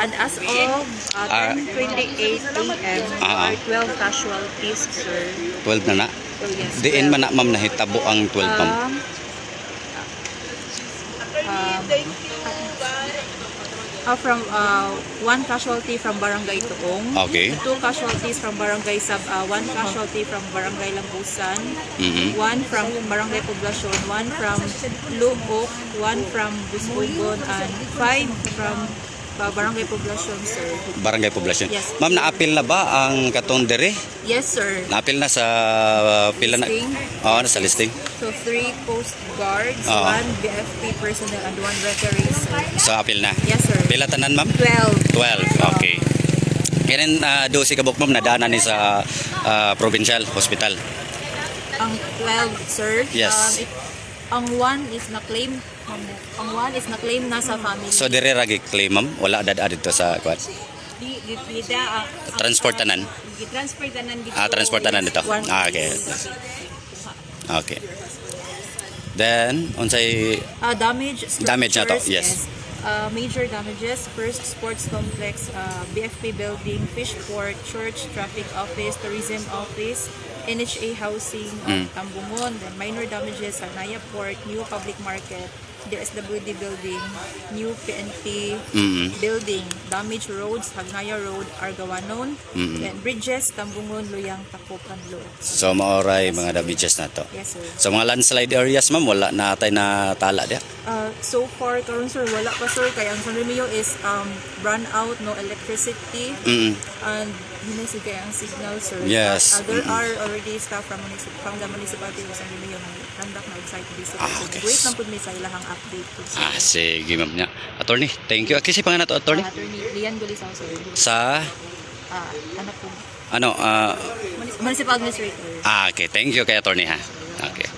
And as of uh, Ah. 10:28 a.m., Ah, ah. are 12 casualties, sir. 12 na na. So yes. Diin 12. man na ma'am nahitabo ang 12 ma'am. Um, um, uh, from uh, one casualty from Barangay Tuong. Okay. Two casualties from Barangay Sab, uh, one casualty from Barangay Lambusan. Mhm. One from Barangay Poblacion, one from Luok, one from Busbugon, and five from Barangay Poblacion, sir. Barangay Poblacion. Yes. Ma'am, naapil na ba ang katong dere? Yes, sir. Naapil na sa uh, pila na? Listing. Oo, nasa listing. So, three Coast Guards, Oo. one BFP personnel, and one referee, sir. So, apil na. Yes, sir. Pila tanan ma'am? 12. 12. Okay. Kinin uh, do si kabuk ma'am nadaanan ni sa ah, provincial hospital. Ang 12, sir. Yes. Um, it- ang one is na-claim, ang, ang one is na-claim na sa family. So dire ra claim ma'am, wala dad dito sa kwan. Di, di, di, da, ah, ang- Transport tanan? Gi-transport tanan dito. Ah, transport tanan dito. Ah, okay. Okay. Then unsay Uh, damage Damage na to, structures, yes. Uh, major damages, first sports complex, uh, BFP building, fish port, church, traffic office, tourism office, NHA housing, Mm. uh, Tambungon, then minor damages, Hanaya Port, new public market, DSWD building, new PNP mm building, damaged roads, Hagnaya Road, Argawanon, Mm. then bridges, Tambungon, Luyang, Takopan, Lo. So maoray mga damages na to. Yes, sir. So mga landslide areas ma'am wala na tay na tala dia. Uh, so far, karon sir, wala pa sir. Kaya ang San Remilio is um, run out, no electricity, Mm. and na sige ang signal sir. Yes. Uh, there Mm-mm. are already staff from, municip- from the municipality of San Remilio na conduct na site visit. Ah, okay. Wait lang po may sa ilahang update po sir. Ah sige ma'am nya. Attorney, thank you. Kasi pangalan to attorney? Uh, attorney Lian Gulisaw sir. Sa Uh, ano po? ano ah Municipal Administrator. ah okay, thank you kay attorney ha. Okay.